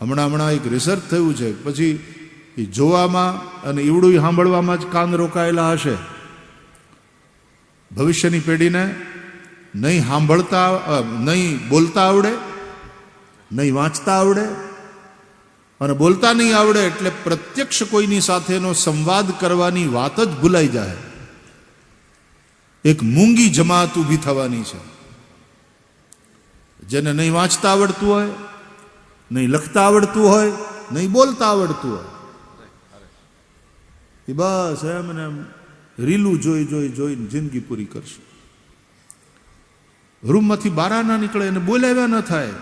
હમણાં હમણાં એક રિસર્ચ થયું છે. પછી એ જોવામાં અને ઈવડું સાંભળવામાં જ કાન રોકાયેલા હશે. ભવિષ્યની પેઢીને નહીં સાંભળતા નહીં બોલતા આવડે, નહીં વાંચતા આવડે અને બોલતા નહીં આવડે એટલે પ્રત્યક્ષ કોઈની સાથેનો સંવાદ કરવાની વાત જ ભૂલાઈ જાય. એક મૂંગી જમાત ઊભી થવાની છે. જેને નહીં વાંચતા આવડતું હોય નહીં લખતા આવડતું હોય, નહીં બોલતા આવડતું હોય. એ બસ એમ ને એમ રીલું જોઈ જોઈ જોઈને જિંદગી પૂરી કરશે. રૂમમાંથી બારા ના નીકળે એને બોલાવ્યા ન થાય.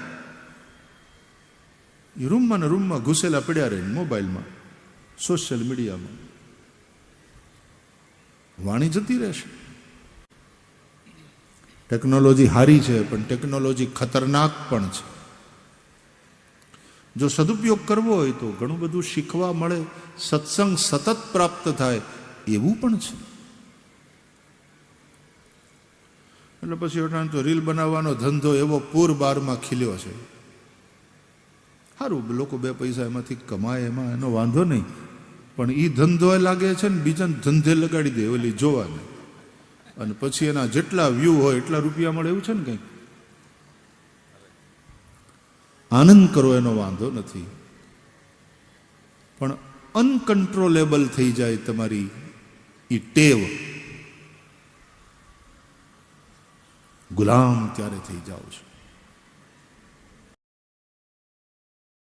એ રૂમમાં ને રૂમમાં ઘૂસેલા પડ્યા રહે મોબાઈલમાં, સોશિયલ મીડિયામાં. વાણી જતી રહેશે. ટેકનોલોજી હારી છે, પણ ટેકનોલોજી ખતરનાક પણ છે. જો સદુપયોગ કરવો હોય તો ઘણું બધું શીખવા મળે, સત્સંગ સતત પ્રાપ્ત થાય, એવું પણ છે. એટલે પછી અટાણ તો રીલ બનાવવાનો ધંધો એવો પૂર બારમાં ખીલ્યો છે. સારું લોકો બે પૈસા એમાંથી કમાય, એમાં એનો વાંધો નહીં. પણ એ ધંધો લાગે છે ને બીજાને ધંધે લગાડી દે, ઓલી જોવાને. અને પછી એના જેટલા વ્યૂ હોય, એટલા રૂપિયા મળે એવું છે ને કંઈક? આનંદ કરો એનો વાંધો નથી. પણ અનકન્ટ્રોલેબલ થઈ જાય તમારી ઈ ટેવ. ગુલામ ત્યારે થઈ જાઓ છો.